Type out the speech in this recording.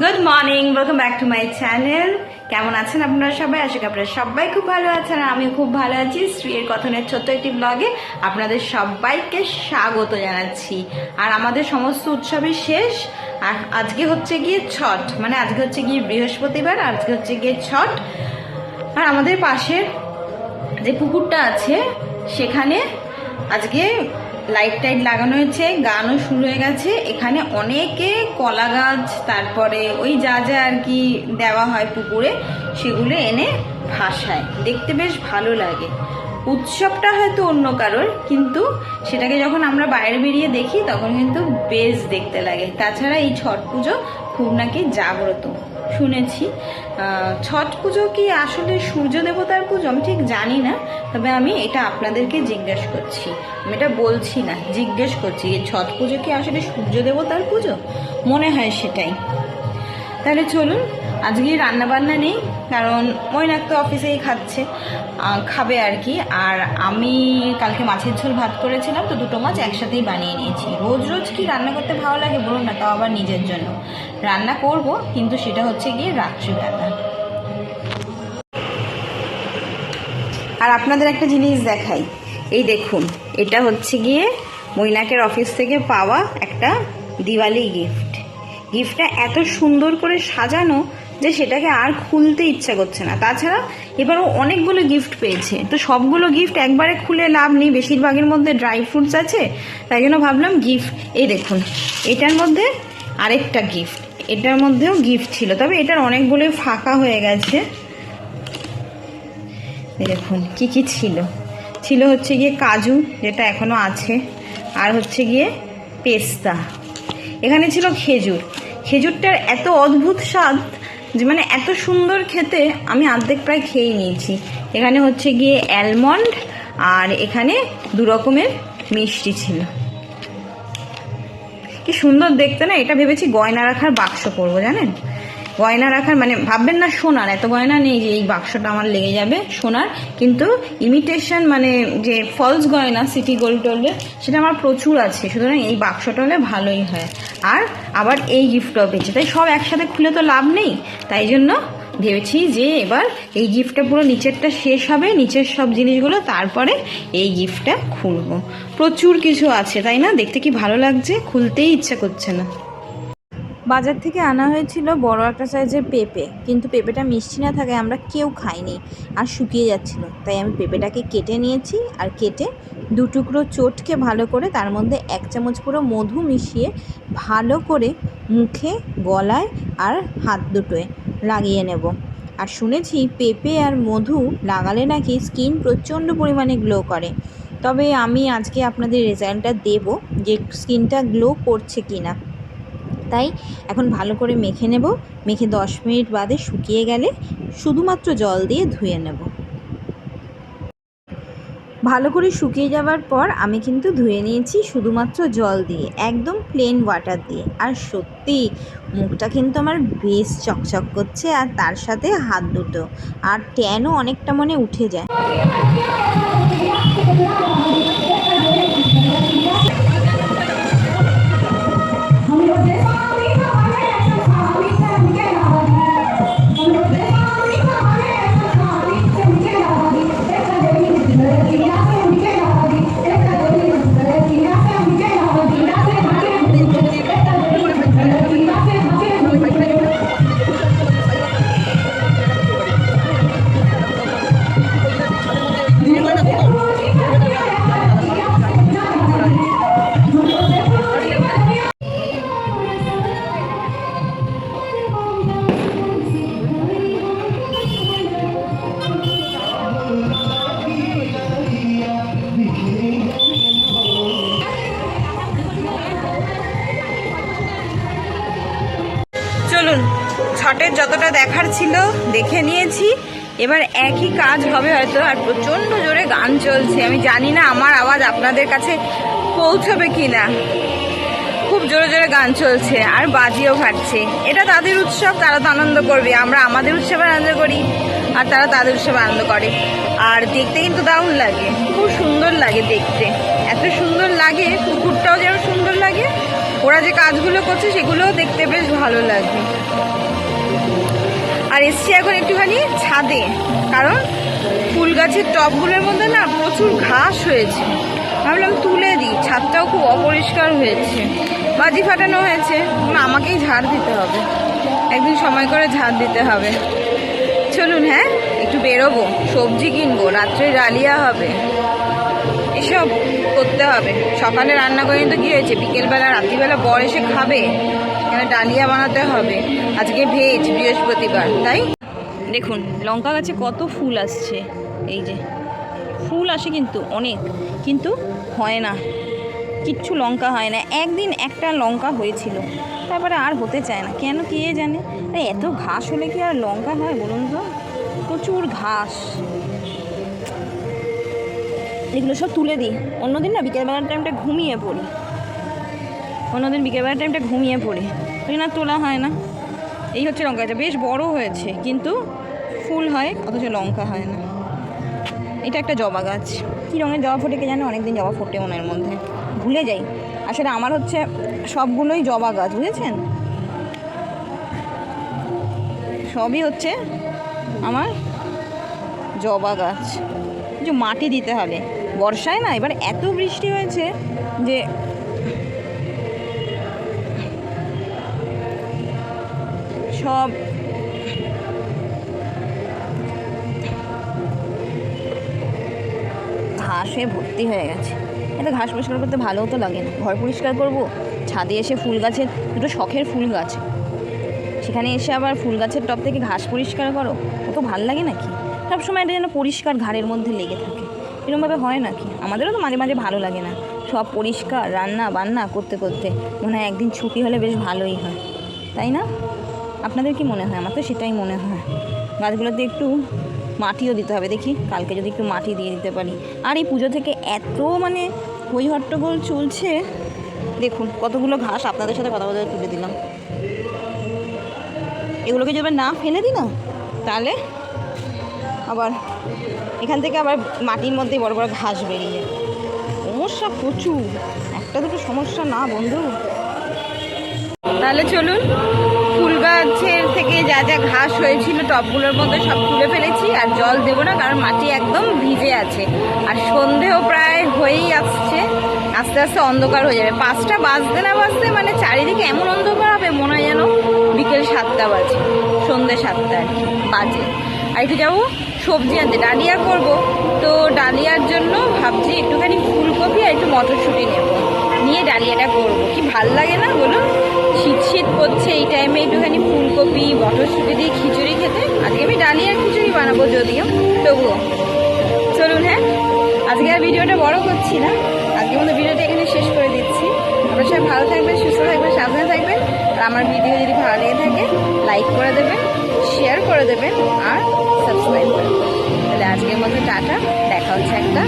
Good morning welcome back to my channel কেমন আছেন আপনারা সবাই? আশা করি আপনারা সবাই খুব ভালো আছেন আর আমিও খুব ভালো আছি। শ্রীয়ের কথনের ছোট্ট একটি ব্লগে আপনাদের সবাইকে স্বাগত জানাচ্ছি। আর আমাদের সমস্ত উৎসবই শেষ, আর আজকে হচ্ছে গিয়ে ছট। মানে আজকে হচ্ছে গিয়ে বৃহস্পতিবার আজকে হচ্ছে গিয়ে ছট। আর আমাদের পাশের যে পুকুরটা আছে, সেখানে আজকে লাইট টাইট লাগানো হয়েছে, গানও শুরু হয়ে গেছে। এখানে অনেকে কলা গাছ, তারপরে ওই যা যা আর কি দেওয়া হয় পুকুরে, সেগুলো এনে ভাসায়। দেখতে বেশ ভালো লাগে। উৎসবটা হয়তো অন্য কারোর, কিন্তু সেটাকে যখন আমরা বাইরে বেরিয়ে দেখি, তখন কিন্তু বেশ দেখতে লাগে। তাছাড়া এই ছট পুজো খুব নাকি জাগ্রত। শুনেছি। ছট পুজো কি আসলে সূর্য দেবতার পুজো? আমি ঠিক জানি না, তবে আমি এটা আপনাদেরকে জিজ্ঞেস করছি। আমি এটা বলছি না, জিজ্ঞেস করছি যে ছট পুজো কি আসলে সূর্য দেবতার পুজো? মনে হয় সেটাই। তাহলে চলুন আজকে রান্না বান্না নেই, কারণ মৈনাক তো অফিসেই খাচ্ছে খাবে আর কি। আর আমি কালকে মাছের ঝোল ভাত করেছিলাম, তো দুটো মাছ একসাথেই বানিয়ে নিয়েছি। রোজ রোজ কি রান্না করতে ভালো লাগে বলুন না, তাও আবার নিজের জন্য। রান্না করব, কিন্তু সেটা হচ্ছে গিয়ে রাত্রিবেলা। আর আপনাদের একটা জিনিস দেখাই। এই দেখুন, এটা হচ্ছে গিয়ে মৈনাকের অফিস থেকে পাওয়া একটা দিওয়ালি গিফট। গিফটটা এত সুন্দর করে সাজানো যে সেটাকে আর খুলতে ইচ্ছা করছে না। তাছাড়া এবারও অনেকগুলো গিফট পেয়েছে। তো সবগুলো গিফট একবারে খুলে লাভ নেই। বেশিরভাগের মধ্যে ড্রাই ফ্রুটস আছে। তাই জন্য ভাবলাম গিফট এই দেখুন, এটার মধ্যে আরেকটা গিফট এটার মধ্যেও গিফট ছিল। তবে এটার অনেকগুলোই ফাঁকা হয়ে গেছে। দেখুন, কি কি ছিল? ছিল হচ্ছে গিয়ে কাজু, যেটা এখনও আছে। আর হচ্ছে গিয়ে পেস্তা। এখানে ছিল খেজুর। খেজুরটার এত অদ্ভুত স্বাদ যে মানে এত সুন্দর খেতে আমি অর্ধেক প্রায় খেয়ে নিয়েছি। এখানে হচ্ছে গিয়ে অ্যালমন্ড আর এখানে দু রকমের মিষ্টি ছিল। কি সুন্দর দেখতে না? এটা ভেবেছি গয়না রাখার বাক্স করব জানেন? গয়না রাখার মানে ভাববেন না সোনার, এত গয়না নেই যে এই বাক্সটা আমার লেগে যাবে সোনার, কিন্তু ইমিটেশন মানে যে ফলস গয়না সিটি গোল্ড টোল্ডের সেটা আমার প্রচুর আছে, সুতরাং এই বাক্সটা হলে ভালোই হয়। আর আবার এই গিফটটাও পেয়েছে, তাই সব একসাথে খুলে তো লাভ নেই, তাই জন্য ভেবেছি যে এবার এই গিফটটা পুরো নিচেরটা শেষ হবে, নিচের সব জিনিসগুলো, তারপরে এই গিফটটা খুলবো। প্রচুর কিছু আছে, তাই না? দেখতে কি ভালো লাগছে? খুলতেই ইচ্ছা করছে না। বাজার থেকে আনা হয়েছিল বড় একটা সাইজের পেঁপে। কিন্তু পেঁপেটা মিষ্টি না থাকায় আমরা কেউ খাইনি আর শুকিয়ে যাচ্ছিল। তাই আমি পেঁপেটাকে কেটে নিয়েছি আর কেটে দু টুকরো চটকে ভালো করে তার মধ্যে এক চামচ পুরো মধু মিশিয়ে ভালো করে মুখে, গলায় আর হাত দুটোয় লাগিয়ে নেব। আর শুনেছি পেঁপে আর মধু লাগালে নাকি স্কিন প্রচণ্ড পরিমাণে গ্লো করে। তবে আমি আজকে আপনাদের রেজাল্টটা দেব যে স্কিনটা গ্লো করছে কি না তাই এখন ভালো করে মেখে নেব। মেখে দশ মিনিট বাদে শুকিয়ে গেলে শুধুমাত্র জল দিয়ে ধুয়ে নেব। ভালো করে শুকিয়ে যাওয়ার পর আমি কিন্তু ধুয়ে নিয়েছি শুধুমাত্র জল দিয়ে, একদম প্লেন ওয়াটার দিয়ে। আর সত্যি, মুখটা কিন্তু আমার বেশ চকচক করছে আর তার সাথে হাত দুটো। আর ট্যানও অনেকটা মনে উঠে যায়। ছটের যতটা দেখার ছিল, দেখে নিয়েছি। এবার একই কাজ হবে হয়তো, আর প্রচণ্ড জোরে গান চলছে। আমি জানি না আমার আওয়াজ আপনাদের কাছে পৌঁছবে কি না খুব জোরে জোরে গান চলছে, আর বাজিও ফাটছে এটা তাদের উৎসব, তারা তো আনন্দ করবে। আমরা আমাদের উৎসবে আনন্দ করি, আর তারা তাদের উৎসবে আনন্দ করে। আর দেখতে কিন্তু দারুণ লাগে, খুব সুন্দর লাগে দেখতে। এত সুন্দর লাগে, পুকুরটাও যেন সুন্দর লাগে। ওরা যে কাজগুলো করছে, সেগুলোও দেখতে বেশ ভালো লাগবে আর এসছি এখন একটুখানি ছাদে, কারণ ফুল গাছের টবগুলোর মধ্যে না প্রচুর ঘাস হয়েছে। ভাবলাম তুলে দিই, ছাদটাও খুব অপরিষ্কার হয়েছে। বাজি ফাটানো হয়েছে আমাকেই ঝাড় দিতে হবে। একদিন সময় করে ঝাড় দিতে হবে। চলুন হ্যাঁ একটু বেরোবো, সবজি কিনবো, রাত্রে ডালিয়া হবে। এসব করতে হবে। সকালে রান্না করে তো কী হয়েছে? বিকেলবেলা, রাত্রিবেলা বর এসে খাবে, এখানে ডালিয়া বানাতে হবে। আজকে ভেজ, বৃহস্পতিবার, তাই? দেখুন, লঙ্কা গাছে কত ফুল আসছে। এই যে, ফুল আসে কিন্তু অনেক, কিন্তু হয় না। কিচ্ছু লঙ্কা হয় না। একদিন একটা লঙ্কা হয়েছিল, তারপরে আর হতে চায় না। কেন কে জানে? এত ঘাস হলে কি আর লঙ্কা হয় বলুন তো? প্রচুর ঘাস। এগুলো সব তুলে দিই। অন্যদিন না বিকেলবেলার টাইমটা ঘুমিয়ে পড়ি। অন্যদিন বিকেলবেলার টাইমটা ঘুমিয়ে পড়ি। ওই না তোলা হয় না। এই হচ্ছে লঙ্কা গাছটা বেশ বড় হয়েছে, কিন্তু ফুল হয়, অথচ লঙ্কা হয় না। এটা একটা জবা গাছ। কী রঙের জবা ফোটে কে জানে? অনেকদিন জবা ফোটে ওনার মধ্যে। ভুলে যাই। আসলে আমার হচ্ছে সবগুলোই জবা গাছ, বুঝেছেন? সবই হচ্ছে আমার জবা গাছ। কিছু মাটি দিতে হবে। বর্ষায় না, এবার এত বৃষ্টি হয়েছে যে সব ঘাসে ভর্তি হয়ে গেছে। এতে ঘাস পরিষ্কার করতে ভালোও তো লাগে না। ঘর পরিষ্কার করব, ছাদে এসে ফুল গাছের দুটো শখের ফুল গাছ। সেখানে এসে আবার ফুল গাছের টপ থেকে ঘাস পরিষ্কার করো কত ভালো লাগে নাকি? সবসময় এটা যেন পরিষ্কার ঘাড়ের মধ্যে লেগে থাকে। এরকমভাবে হয় নাকি? আমাদেরও তো মাঝে মাঝে ভালো লাগে না। সব পরিষ্কার রান্না বান্না করতে করতে মনে হয় একদিন ছুটি হলে বেশ ভালোই হয়। তাই না? আপনাদের কি মনে হয়? আমার তো সেটাই মনে হয়। গাছগুলোতে একটু মাটিও দিতে হবে। দেখি, কালকে যদি একটু মাটি দিয়ে দিতে পারি। আর এই পুজো থেকে এত মানে হই হট্টগোল চলছে। দেখুন, কতগুলো ঘাস আপনাদের সাথে কথা বলতে তুলে দিলাম। এগুলোকে যদি না ফেলে দিই না, তাহলে আবার এখান থেকে আবার মাটির মধ্যে বড় বড় ঘাস বেরিয়ে সমস্যা প্রচুর। একটা দুটো সমস্যা না বন্ধু। তাহলে চলুন। গাছের থেকে যা যা ঘাস হয়েছিল টবগুলোর মধ্যে সব তুলে ফেলেছি আর জল দেবো না, কারণ মাটি একদম ভিজে আছে। আর সন্ধেও প্রায় হয়েই আসছে, আস্তে আস্তে অন্ধকার হয়ে যাবে। পাঁচটা বাজতে না বাজতে মানে চারিদিকে এমন অন্ধকার হবে, মনে হয় যেন বিকেল সাতটা বাজে, সন্ধে সাতটা আর কি, বাজে। আর একটু যাব, সবজি আনতে, ডালিয়া করব। তো ডালিয়ার জন্য ভাবছি একটুখানি ফুলকপি আর একটু মটরশুঁটি নেব। নিয়ে ডালিয়াটা করব। কি ভালো লাগে না বলুন? শীত শীত করছে এই টাইমে একটুখানি ফুলকপি, মটরশুঁটি দিয়ে খিচুড়ি খেতে। আজকে আমি ডালিয়ার খিচুড়ি বানাবো যদিও, তবুও। চলুন হ্যাঁ? আজকে আর ভিডিওটা বড় করছি না। আজকে মতো ভিডিওটা এখানে শেষ করে দিচ্ছি। আপনার সবাই ভালো থাকবেন, সুস্থ থাকবেন, সাবধানে থাকবেন। আর আমার ভিডিও যদি ভালো লেগে থাকে লাইক করে দেবেন শেয়ার করে দেবেন, আর সাবস্ক্রাইব করে দেবেন। তাহলে আজকের মতো টাটা, দেখা হচ্ছে একটা